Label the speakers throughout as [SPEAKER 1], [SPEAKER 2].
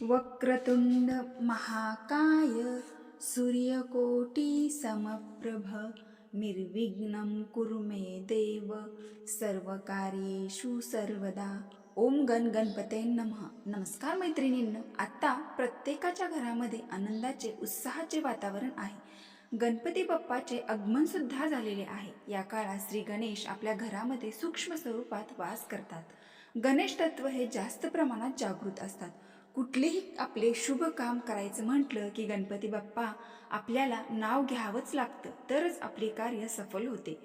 [SPEAKER 1] वक्रतुंड महाकाय सूर्यकोटी समप्रभ निर्विघ्नं कुरु मे देव। सर्वकार्येषु सर्वदा। ओम गण गणपते नमः। नमस्कार मैत्रिणींनो आत्ता प्रत्येकाच्या घरामध्ये आनंदाचे उत्साहाचे वातावरण आहे. गणपती बाप्पाचे आगमन सुद्धा झालेले आहे. या काळात श्री गणेश आपल्या घरामध्ये सूक्ष्म स्वरूपात वास करतात. गणेश तत्व हे जास्त प्रमाणात जागृत असतात. कुठलेही आपले शुभ काम करायचं म्हटलं की गणपती बाप्पा आपल्याला नाव घ्यावंच लागतं तरच आपले कार्य सफल होते.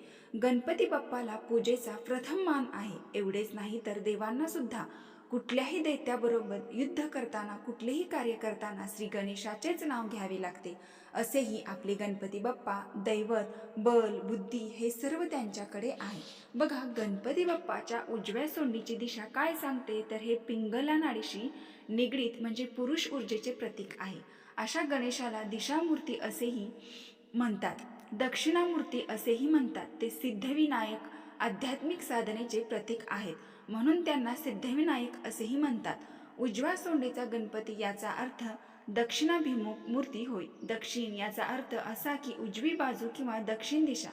[SPEAKER 1] गणपती बाप्पाला पूजेचा प्रथम मान आहे. एवढेच नाही तर देवांना सुद्धा. कुठल्याही दैत्याबरोबर युद्ध करताना कुठलेही कार्य करताना श्री गणेशाचेच नाव घ्यावे लागते. असेही आपले गणपती बाप्पा दैवत बल बुद्धी हे सर्व त्यांच्याकडे आहे. बघा गणपती बाप्पाच्या उजव्या सोंडीची दिशा काय सांगते? तर हे पिंगला नाडीशी निगडीत म्हणजे पुरुष ऊर्जेचे प्रतीक आहे. अशा गणेशाला दिशामूर्ती असेही म्हणतात. दक्षिणामूर्ती असेही म्हणतात. ते सिद्धविनायक आध्यात्मिक साधनेचे प्रतीक आहेत. म्हणून त्यांना सिद्धविनायक असेही म्हणतात. उजव्या सोंडेचा गणपती याचा अर्थ दक्षिणाभिमुख मूर्ती होय. दक्षिण याचा अर्थ असा की उजवी बाजू किंवा दक्षिण दिशा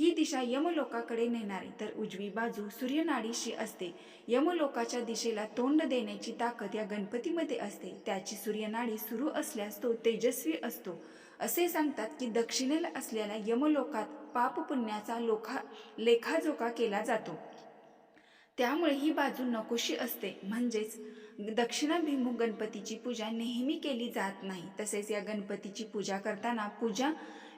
[SPEAKER 1] ही दिशा यमलोकाकडे नेणारी. तर उजवी बाजू सूर्यनाडीशी असते. यमलोकाच्या दिशेला तोंड देण्याची ताकद या गणपतीमध्ये असते. त्याची सूर्यनाडी सुरू असल्यास तो तेजस्वी असतो. असे सांगतात की दक्षिणेला असलेल्या यमलोकात पाप पुण्याचा लोखा लेखाजोखा केला जातो. त्यामुळे ही बाजू नकोशी असते. म्हणजेच दक्षिणाभिमुख गणपतीची पूजा नेहमी केली जात नाही. तसेच या गणपतीची पूजा करताना पूजा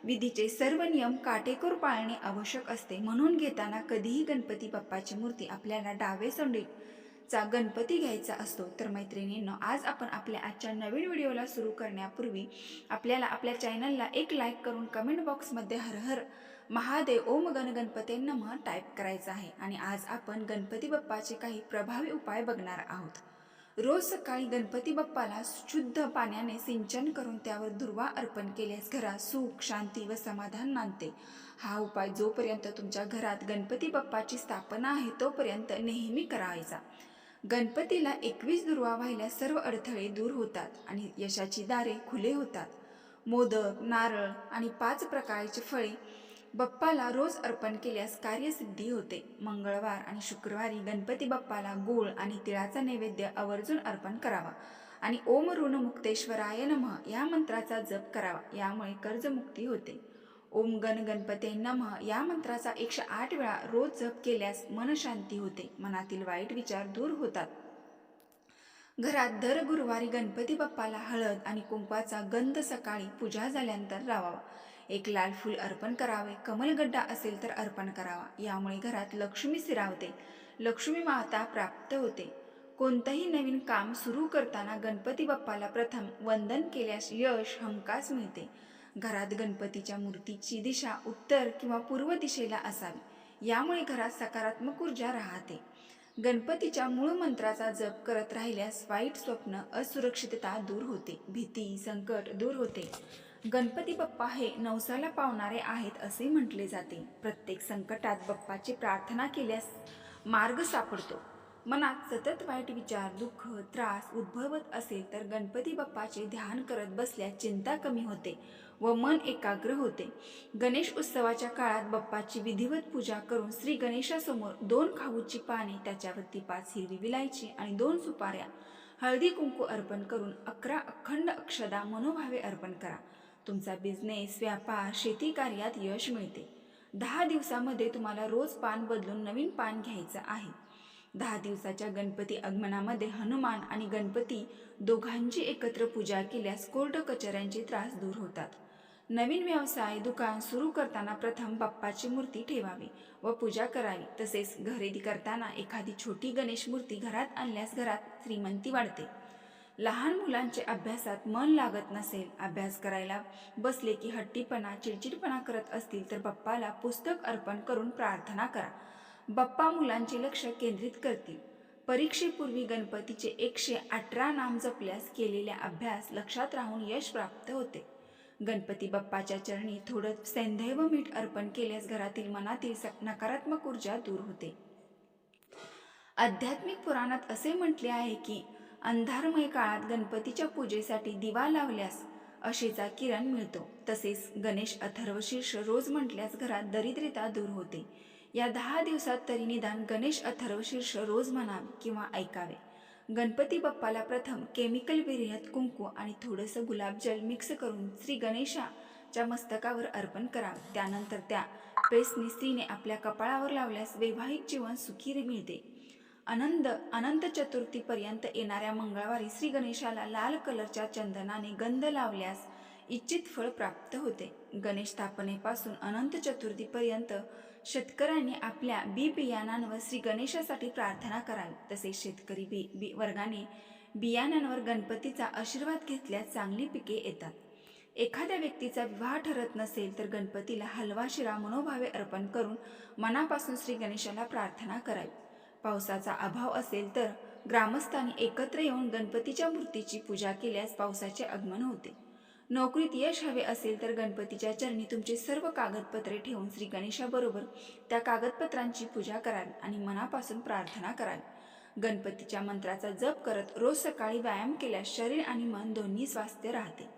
[SPEAKER 1] विधीचे सर्व नियम काटेकोर पाळणे आवश्यक असते. म्हणून घेताना कधीही गणपती बाप्पाची मूर्ती आपल्याला डावे सोंडीचा गणपती घ्यायचा असतो. तर मैत्रिणींनो आज आपण आपल्या आजच्या नवीन व्हिडिओला सुरू करण्यापूर्वी आपल्याला आपल्या चॅनलला एक लाईक करून कमेंट बॉक्समध्ये हरहर महादेव ओम गणगणपते नमः टाईप करायचा आहे. आणि आज आपण गणपती बाप्पाचे काही प्रभावी उपाय बघणार आहोत. रोज सकाळी गणपती बाप्पाला शुद्ध पाण्याने सिंचन करून त्यावर दुर्वा अर्पण केल्यास घरात सुख शांती व समाधान नांदते हा उपाय जोपर्यंत तुमच्या घरात गणपती बाप्पाची स्थापना आहे तोपर्यंत नेहमी करायचा. गणपतीला एकवीस दुर्वा व्हायला सर्व अडथळे दूर होतात आणि यशाची दारे खुले होतात. मोदक नारळ आणि पाच प्रकारची फळे बाप्पाला रोज अर्पण केल्यास कार्यसिद्धी होते. मंगळवार आणि शुक्रवारी गणपती बाप्पाला गूळ आणि तिळाचा नैवेद्य आवर्जून अर्पण करावा आणि ओम ऋण मुक्तेश्वराय नमः या मंत्राचा जप करावा यामुळे कर्जमुक्ती होते. ओम गण गणपते नमः या मंत्राचा एकशे आठ वेळा रोज जप केल्यास मनशांती होते मनातील वाईट विचार दूर होतात. घरात दर गुरुवारी गणपती बाप्पाला हळद आणि कुंकवाचा गंध सकाळी पूजा झाल्यानंतर लावावा. एक लाल फूल अर्पण करावे कमलगड्डा असेल तर अर्पण करावा. यामुळे घरात लक्ष्मी सिरावते लक्ष्मी माता प्राप्त होते. कोणतंही नवीन काम सुरू करताना गणपती बाप्पाला प्रथम वंदन केल्यास यश हमखास मिळते. घरात गणपतीच्या मूर्तीची दिशा उत्तर किंवा पूर्व दिशेला असावी. यामुळे घरात सकारात्मक ऊर्जा राहते. गणपतीच्या मूळ मंत्राचा जप करत राहिल्यास वाईट स्वप्न असुरक्षितता दूर होते. भीती संकट दूर होते. गणपती बाप्पा हे नवसाला पावणारे आहेत असे म्हटले जाते. प्रत्येक संकटात बाप्पाची प्रार्थना केल्यास मार्ग सापडतो. मनात सतत वाईट विचार दुःख त्रास उद्भवत असेल तर गणपती बाप्पाचे ध्यान करत बसल्यास चिंता कमी होते व मन एकाग्र होते. गणेश उत्सवाच्या काळात बाप्पाची विधिवत पूजा करून श्री गणेशासमोर दोन खाऊची पाने त्याच्यावरती पाच हिरवी विलायची आणि दोन सुपाऱ्या हळदी कुंकू अर्पण करून अकरा अखंड अक्षदा मनोभावे अर्पण करा. तुमचा बिझनेस व्यापार शेती कार्यात यश मिळते. दहा दिवसामध्ये तुम्हाला रोज पान बदलून नवीन पान घ्यायचं आहे. दहा दिवसाच्या गणपती आगमनामध्ये हनुमान आणि गणपती दोघांची एकत्र पूजा केल्यास कोर्ट कचऱ्यांचे त्रास दूर होतात. नवीन व्यवसाय दुकान सुरू करताना प्रथम बाप्पाची मूर्ती ठेवावी व पूजा करावी. तसेच खरेदी करताना एखादी छोटी गणेश मूर्ती घरात आणल्यास घरात श्रीमंती वाढते. लहान मुलांचे अभ्यासात मन लागत नसेल अभ्यास करायला बसले की हट्टीपणा चिडचिडपणा करत असतील तर बाप्पाला पुस्तक अर्पण करून प्रार्थना करा. बाप्पा मुलांचे लक्ष केंद्रित करतील. परीक्षेपूर्वी गणपतीचे एकशे अठरा नाम जपल्यास केलेला अभ्यास लक्षात राहून यश प्राप्त होते. गणपती बाप्पाच्या चरणी थोडं सैंधव मीठ अर्पण केल्यास घरातील मनातील स- नकारात्मक ऊर्जा दूर होते. आध्यात्मिक पुराणात असे म्हटले आहे की अंधारमय काळात गणपतीच्या पूजेसाठी दिवा लावल्यास अशेचा किरण मिळतो. तसेच गणेश अथर्वशीर्ष रोज म्हटल्यास घरात दरिद्रता दूर होते. या दहा दिवसात तरी निदान गणेश अथर्वशीर्ष रोज म्हणावे किंवा ऐकावे. गणपती बाप्पाला प्रथम केमिकल विरहित कुंकू आणि थोडंसं गुलाबजल मिक्स करून श्री गणेशाच्या मस्तकावर अर्पण करावे. त्यानंतर त्या पेस्टने स्त्रीने आपल्या कपाळावर लावल्यास वैवाहिक जीवन सुखी मिळते. आनंद अनंत चतुर्थीपर्यंत येणाऱ्या मंगळवारी श्री गणेशाला लाल कलरच्या चंदनाने गंध लावल्यास इच्छित फळ प्राप्त होते. गणेश स्थापनेपासून अनंत चतुर्थीपर्यंत शेतकऱ्यांनी आपल्या बी बियाणांवर श्री गणेशासाठी प्रार्थना करावी. तसेच शेतकरी बी बी वर्गाने बियाणांवर गणपतीचा आशीर्वाद घेतल्यास चांगली पिके येतात. एखाद्या व्यक्तीचा विवाह ठरत नसेल तर गणपतीला हलवा शिरा मनोभावे अर्पण करून मनापासून श्री गणेशाला प्रार्थना करावी. पावसाचा अभाव असेल तर ग्रामस्थांनी एकत्र येऊन गणपतीच्या मूर्तीची पूजा केल्यास पावसाचे आगमन होते. नोकरीत यश हवे असेल तर गणपतीच्या चरणी तुमचे सर्व कागदपत्रे ठेवून श्री गणेशाबरोबर त्या कागदपत्रांची पूजा करावी आणि मनापासून प्रार्थना करावी गणपतीच्या मंत्राचा जप करत रोज सकाळी व्यायाम केल्यास शरीर आणि मन दोन्ही स्वास्थ्य राहते.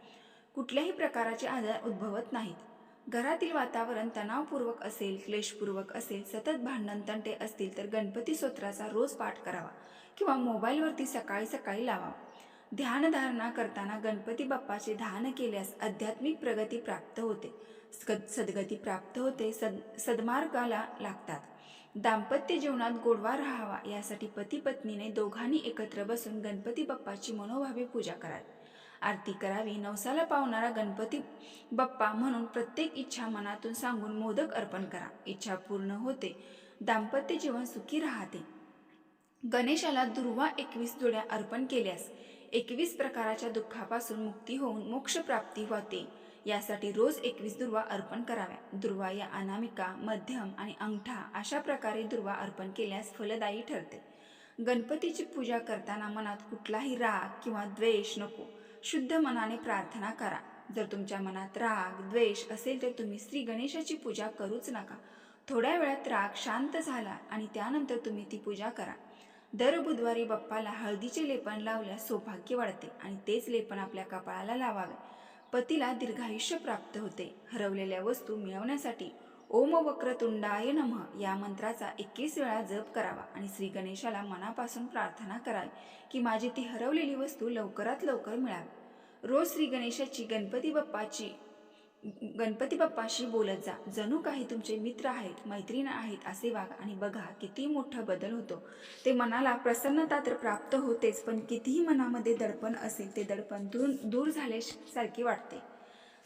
[SPEAKER 1] कुठल्याही प्रकाराचे आजार उद्भवत नाहीत. घरातील वातावरण तणावपूर्वक असेल क्लेशपूर्वक असेल सतत भांडण तंटे असतील तर गणपती स्तोत्राचा रोज पाठ करावा किंवा मोबाईलवरती सकाळी सकाळी लावा. ध्यानधारणा करताना गणपती बाप्पाचे ध्यान केल्यास आध्यात्मिक प्रगती प्राप्त होते. सद सद्गती प्राप्त होते सद सद्मार्गाला लागतात. दाम्पत्य जीवनात गोडवा राहावा यासाठी पती पत्नीने दोघांनी एकत्र बसून गणपती बाप्पाची मनोभावे पूजा करावी. आरती करावी. नवसाला पावणारा गणपती बाप्पा म्हणून प्रत्येक इच्छा मनातून सांगून मोदक अर्पण करा. इच्छा पूर्ण होते. दाम्पत्य जीवन सुखी राहते. गणेशाला दुर्वा एकवीस जोड्या अर्पण केल्यास एकवीस प्रकाराच्या दुःखापासून मुक्ती होऊन मोक्ष प्राप्ती होते. यासाठी रोज एकवीस दुर्वा अर्पण कराव्या. दुर्वा या अनामिका मध्यम आणि अंगठा अशा प्रकारे दुर्वा अर्पण केल्यास फलदायी ठरते. गणपतीची पूजा करताना मनात कुठलाही राग किंवा द्वेष नको. शुद्ध मनाने प्रार्थना करा. जर तुमच्या मनात राग द्वेष असेल तर तुम्ही श्री गणेशाची पूजा करूच नका. थोड्या वेळात राग शांत झाला आणि त्यानंतर तुम्ही ती पूजा करा. दर बुधवारी बाप्पाला हळदीचे लेपन लावल्यास सौभाग्य वाढते आणि तेच लेपन आपल्या कपाळाला लावावे. पतीला दीर्घायुष्य प्राप्त होते. हरवलेल्या वस्तू मिळवण्यासाठी ओम वक्रतुंडाय नमः. या मंत्राचा एकवीस वेळा जप करावा आणि श्री गणेशाला मनापासून प्रार्थना करावी की माझी ती हरवलेली वस्तू लवकरात लवकर मिळावी. रोज श्री गणेशाची गणपती बाप्पाची गणपती बाप्पाशी बोलत जा. जणू काही तुमचे मित्र आहेत मैत्रीण आहेत असे वागा आणि बघा किती मोठा बदल होतो. ते मनाला प्रसन्नता तर प्राप्त होतेच पण कितीही मनामध्ये दडपण असेल ते दडपण दूर दूर झाल्यासारखे वाटते.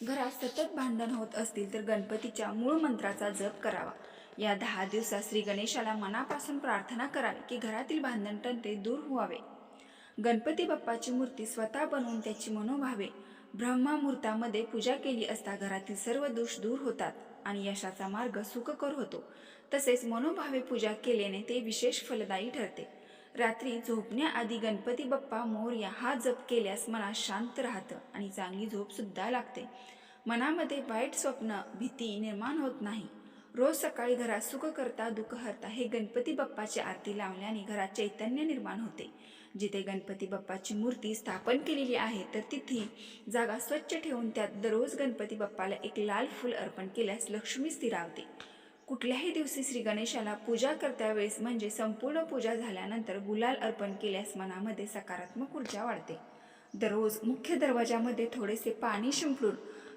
[SPEAKER 1] घरात सतत भांडण होत असतील तर गणपतीच्या मूळ मंत्राचा जप करावा. या दहा दिवसात श्री गणेशाला मनापासून प्रार्थना करावी की घरातील भांडण तंटे दूर व्हावे. गणपती बाप्पाची मूर्ती स्वतः बनवून त्याची मनोभावे ब्रह्मामुहूर्तामध्ये पूजा केली असता घरातील सर्व दोष दूर होतात आणि यशाचा मार्ग सुखकर होतो. तसेच मनोभावे पूजा केल्याने ते विशेष फलदायी ठरते. रात्री झोपण्याआधी गणपती बाप्पा मोर्या हा जप केल्यास मनात शांत राहतं आणि चांगली झोपसुद्धा लागते. मनामध्ये वाईट स्वप्न भीती निर्माण होत नाही. रोज सकाळी घरात सुख करता दुःख हरता हे गणपती बाप्पाची आरती लावल्याने घरात चैतन्य निर्माण होते. जिथे गणपती बाप्पाची मूर्ती स्थापन केलेली आहे तर तिथे जागा स्वच्छ ठेवून त्यात दररोज गणपती बाप्पाला एक लाल फूल अर्पण केल्यास लक्ष्मी स्थिरावते. कुठल्याही दिवशी श्री गणेशाला पूजा करता वेळेस म्हणजे संपूर्ण पूजा झाल्यानंतर गुलाल अर्पण केल्यास मनामध्ये सकारात्मक ऊर्जा वाढते. दररोज मुख्य दरवाजामध्ये थोडेसे पाणी शिंपडून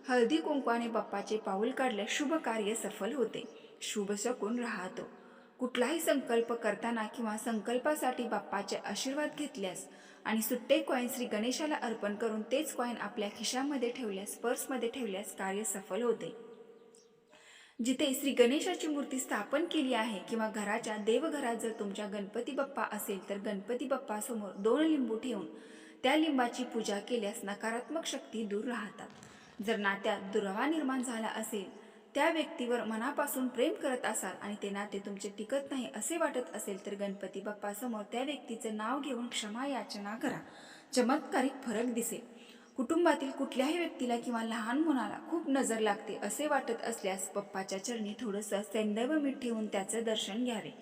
[SPEAKER 1] हळदी कुंकवाने बाप्पाचे पाऊल काढल्यास शुभ कार्य सफल होते. शुभ शकून राहतो. कुठलाही संकल्प करताना किंवा संकल्पासाठी बाप्पाचे आशीर्वाद घेतल्यास आणि सुट्टे कॉईन श्री गणेशाला अर्पण करून तेच कॉईन आपल्या खिशामध्ये ठेवल्यास पर्समध्ये ठेवल्यास कार्य सफल होते. जिथे श्री गणेशाची मूर्ती स्थापन केली आहे किंवा घराच्या देवघरात जर तुमच्या गणपती बाप्पा असेल तर गणपती बाप्पासमोर दोन लिंबू ठेवून त्या लिंबाची पूजा केल्यास नकारात्मक शक्ती दूर राहतात. जर नात्यात दुरावा निर्माण झाला असेल त्या व्यक्तीवर मनापासून प्रेम करत असाल आणि ते नाते तुमचे टिकत नाही असे वाटत असेल तर गणपती बाप्पासमोर त्या व्यक्तीचं नाव घेऊन क्षमा याचना करा. चमत्कारिक फरक दिसेल. कुटुंबातील कुठल्याही व्यक्तीला किंवा लहान मुलाला खूप नजर लागते असे वाटत असल्यास पप्पाच्या चरणी थोडंसं सैंदव मीठ ठेवून त्याचं दर्शन घ्यावे.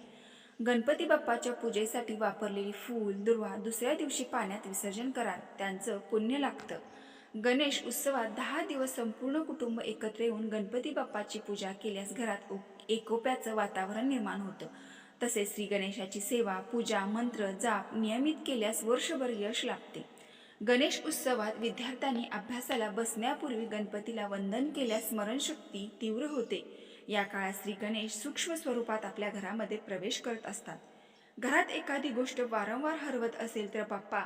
[SPEAKER 1] गणपती बाप्पाच्या पूजेसाठी वापरलेली फूल दुर्वा दुसऱ्या दिवशी पाण्यात विसर्जन करा त्यांचं पुण्य लागतं. गणेश उत्सवात दहा दिवस संपूर्ण कुटुंब एकत्र येऊन गणपती बाप्पाची पूजा केल्यास घरात उ- एकोप्याचं वातावरण निर्माण होतं. तसेच श्री गणेशाची सेवा पूजा मंत्र जाप नियमित केल्यास वर्षभर यश लाभते. गणेश उत्सवात विद्यार्थ्यांनी अभ्यासाला बसण्यापूर्वी गणपतीला वंदन केल्यास स्मरणशक्ती तीव्र होते. या काळात श्री गणेश सूक्ष्म स्वरूपात आपल्या घरामध्ये प्रवेश करत असतात. घरात एखादी गोष्ट वारंवार हरवत असेल तर बाप्पा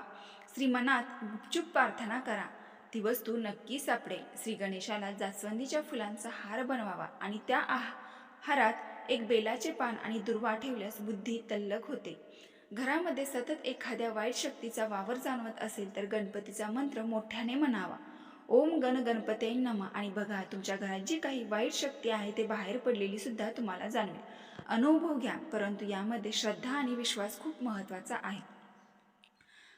[SPEAKER 1] श्रीमनात गुपचूप प्रार्थना करा. ती वस्तू नक्की सापडेल. श्री गणेशाला जास्वंदीच्या फुलांचा हार बनवावा आणि त्या आह- हारात एक बेलाचे पान आणि दुर्वा ठेवल्यास बुद्धी तल्लक होते. घरामध्ये सतत एखाद्या वाईट शक्तीचा वावर जाणवत असेल तर गणपतीचा मंत्र मोठ्याने म्हणावा. ओम गण गणपते नमा. आणि बघा तुमच्या घरात जी काही वाईट शक्ती आहे ते बाहेर पडलेली सुद्धा तुम्हाला जाणवेल. अनुभव घ्या परंतु यामध्ये श्रद्धा आणि विश्वास खूप महत्त्वाचा आहे.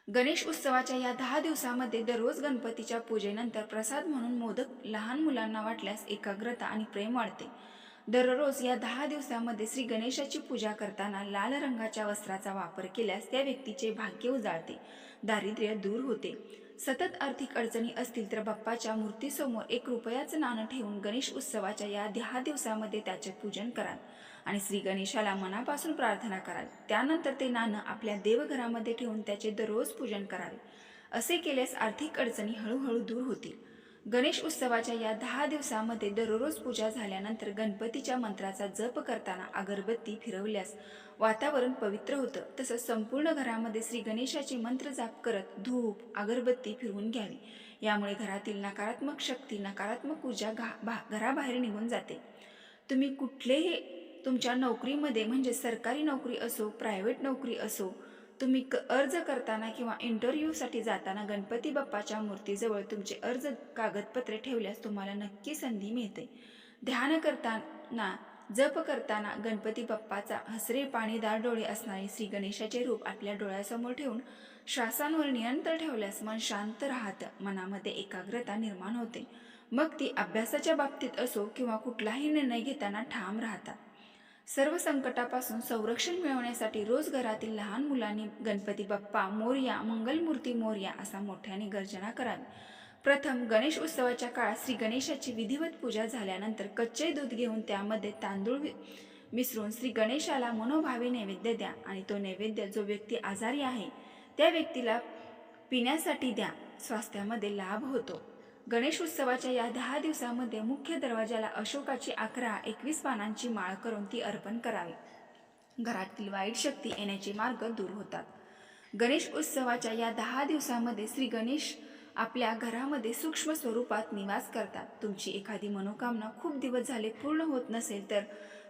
[SPEAKER 1] गणेश उत्सवाच्या या दहा दिवसामध्ये दररोज गणपतीच्या पूजेनंतर प्रसाद म्हणून मोदक लहान मुलांना वाटल्यास एकाग्रता आणि प्रेम वाढते. दररोज या दहा दिवसामध्ये श्री गणेशाची पूजा करताना लाल रंगाच्या वस्त्राचा वापर केल्यास त्या व्यक्तीचे भाग्य उजाळते दारिद्र्य दूर होते. सतत आर्थिक अडचणी असतील तर बाप्पाच्या मूर्तीसमोर एक रुपयाचं नाणं ठेवून गणेश उत्सवाच्या या दहा दिवसामध्ये त्याचे पूजन कराल आणि श्री गणेशाला मनापासून प्रार्थना कराल. त्यानंतर ते नाणं आपल्या देवघरामध्ये ठेवून त्याचे दररोज पूजन करावे. असे केल्यास आर्थिक अडचणी हळूहळू दूर होतील. गणेश उत्सवाच्या या दहा दिवसामध्ये दररोज पूजा झाल्यानंतर गणपतीच्या मंत्राचा जप करताना अगरबत्ती फिरवल्यास वातावरण पवित्र होतं. तसंच संपूर्ण घरामध्ये श्री गणेशाची मंत्र जाप करत धूप अगरबत्ती फिरवून घ्यावी. यामुळे घरातील नकारात्मक शक्ती नकारात्मक ऊर्जा घा भा घराबाहेर निघून जाते. तुम्ही कुठलेही तुमच्या नोकरीमध्ये म्हणजे सरकारी नोकरी असो प्रायव्हेट नोकरी असो तुम्ही क अर्ज करताना किंवा इंटरव्ह्यूसाठी जाताना गणपती बाप्पाच्या मूर्तीजवळ तुमचे अर्ज कागदपत्रे ठेवल्यास तुम्हाला नक्की संधी मिळते. ध्यान करताना जप करताना गणपती बाप्पाचा हसरे पाणीदार डोळे असणारे श्री गणेशाचे रूप आपल्या डोळ्यासमोर ठेवून श्वासांवर नियंत्रण ठेवल्यास मन शांत राहतं मनामध्ये एकाग्रता निर्माण होते. मग ती अभ्यासाच्या बाबतीत असो किंवा कुठलाही निर्णय घेताना ठाम राहतात सर्व संकटापासून संरक्षण मिळवण्यासाठी रोज घरातील लहान मुलांनी गणपती बाप्पा मोरया मंगलमूर्ती मोरया असा मोठ्याने गर्जना करावी. प्रथम गणेश उत्सवाच्या काळात श्री गणेशाची विधिवत पूजा झाल्यानंतर कच्चे दूध घेऊन त्यामध्ये तांदूळ मिसळून श्री गणेशाला मनोभावे नैवेद्य द्या आणि तो नैवेद्य जो व्यक्ती आजारी आहे त्या व्यक्तीला पिण्यासाठी द्या. स्वास्थ्यामध्ये लाभ होतो. गणेश उत्सवाच्या या दहा दिवसामध्ये मुख्य दरवाजाला अशोकाची अकरा एकवीस पानांची माळ करून ती अर्पण करावी. घरातील वाईट शक्ती येण्याचे मार्ग दूर होतात. गणेश उत्सवाच्या या दहा दिवसामध्ये श्री गणेश आपल्या घरामध्ये सूक्ष्म स्वरूपात निवास करतात. तुमची एखादी मनोकामना खूप दिवस झाले पूर्ण होत नसेल तर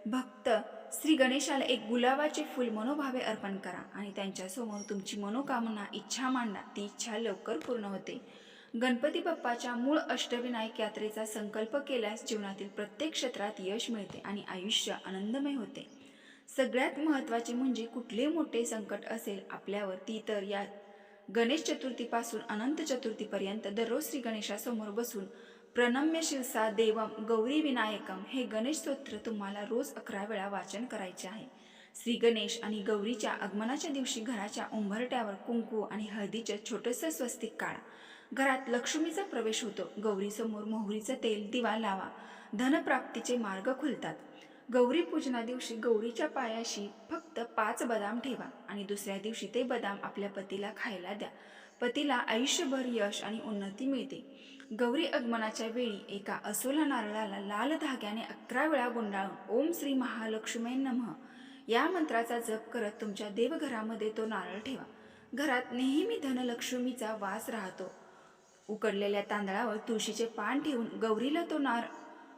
[SPEAKER 1] भक्त श्री गणेशाला एक गुलाबाचे फूल मनोभावे अर्पण करा आणि त्यांच्यासमोर तुमची मनोकामना इच्छा मांडा. ती इच्छा लवकर पूर्ण होते. गणपती बाप्पाच्या मूळ अष्टविनायक यात्रेचा संकल्प केल्यास जीवनातील प्रत्येक क्षेत्रात यश मिळते आणि आयुष्य आनंदमय होते. सगळ्यात महत्त्वाचे म्हणजे कुठले मोठे संकट असेल आपल्यावर ती तर या गणेश चतुर्थीपासून अनंत चतुर्थीपर्यंत दररोज श्री गणेशासमोर बसून प्रणम्य शिरसा देवम गौरी विनायकम हे गणेश स्तोत्र तुम्हाला रोज अकरा वेळा वाचन करायचे आहे. श्री गणेश आणि गौरीच्या आगमनाच्या दिवशी घराच्या उंबरट्यावर कुंकू आणि हळदीचं छोटंसं स्वस्तिक काढा. घरात लक्ष्मीचा प्रवेश होतो. गौरीसमोर मोहरीचं तेल दिवा लावा. धनप्राप्तीचे मार्ग खुलतात. गौरी पूजना दिवशी गौरीच्या पायाशी फक्त पाच बदाम ठेवा आणि दुसऱ्या दिवशी ते बदाम आपल्या पतीला खायला द्या. पतीला आयुष्यभर यश आणि उन्नती मिळते. गौरी आगमनाच्या वेळी एका असोला नारळाला लाल धाग्याने अकरा वेळा गुंडाळून ओम श्री महालक्ष्मी नमः. या मंत्राचा जप करत तुमच्या देवघरामध्ये तो नारळ ठेवा. घरात नेहमी धनलक्ष्मीचा वास राहतो. उकडलेल्या तांदळावर तुळशीचे पान ठेवून गौरीला तो नार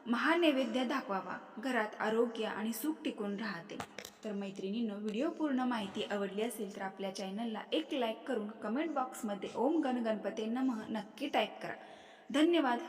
[SPEAKER 1] महानैवेद्य दाखवावा. घरात आरोग्य आणि सुख टिकून राहते. तर मैत्रिणींनो व्हिडिओ पूर्ण माहिती आवडली असेल तर आपल्या चॅनलला एक लाईक करून कमेंट बॉक्समध्ये ओम गण गणपते नमः नक्की टाईप करा. धन्यवाद.